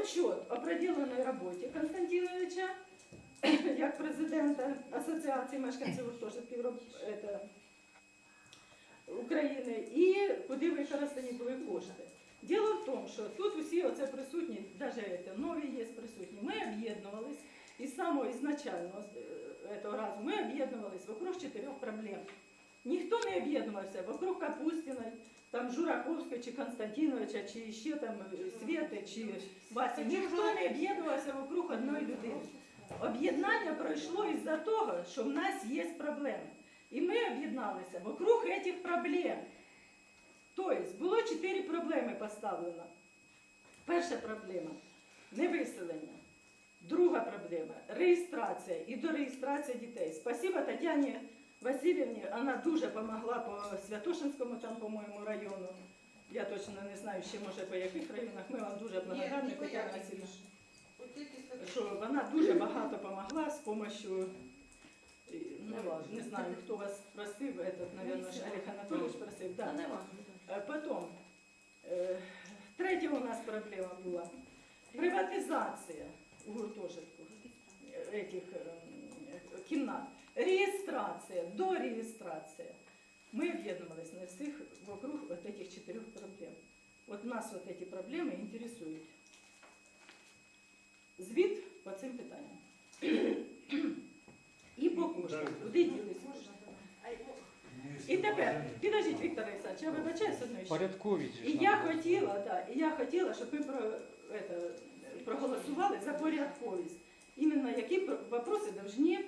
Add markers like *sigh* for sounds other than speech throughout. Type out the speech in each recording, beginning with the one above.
отчет о проделанной роботі Константиновича, *coughs* як президента Асоціації мешканців гуртожитків України, і куди використані були кошти. Діло в тому, що тут усі оце присутні, навіть нові є присутні. Ми об'єднувались і з самого ізначального е, цього разу ми об'єднувались вокруг чотирьох проблем. Ніхто не об'єднувався там Жураковської чи Константиновича, чи ще там е, Свєти, чи Васі. Ніхто не об'єднувався вокруг одної людини. Об'єднання пройшло із-за того, що в нас є проблеми. І ми об'єдналися вокруг цих проблем. Тобто було чотири проблеми поставлено. Перша проблема невиселення. Друга проблема реєстрація і до реєстрації дітей. Спасибо Тетяні Васильівні, вона дуже допомогла по Святошинському, там, по-моєму, району. Я точно не знаю, ще може по яких районах. Ми вам дуже благодарні, Тетяна Васильівна. що вона дуже багато допомогла з допомогою, ну, не знаю, хто вас просив, этот, наверное, Олег Анатольевич просив, да. Е, Потім, е, третя у нас проблема була. Приватизація у гуртожитку е, этих реєстрація, дореєстрація. Ми об'єднувалися на всіх вокруг вот этих чотирьох проблем. От нас вот эти проблеми інтересують. Звіт по цим питанням. І по коштам. Куди ділись кошти? І тепер, підождіть, Віктор Олександрович, я вибачаюсь одної ще. Порядкові І я хотіла, да, і я хотіла, щоб ви про, это, проголосували за порядковість. Іменно які про- вопроси повинні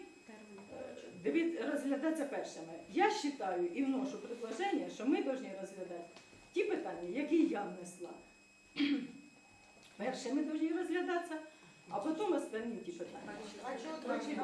е, диві- розглядатися першими. Я вважаю і вношу предложення, що ми повинні розглядати ті питання, які я внесла. *clears throat* Першими повинні розглядатися, а потім останні ті питання. А чого є.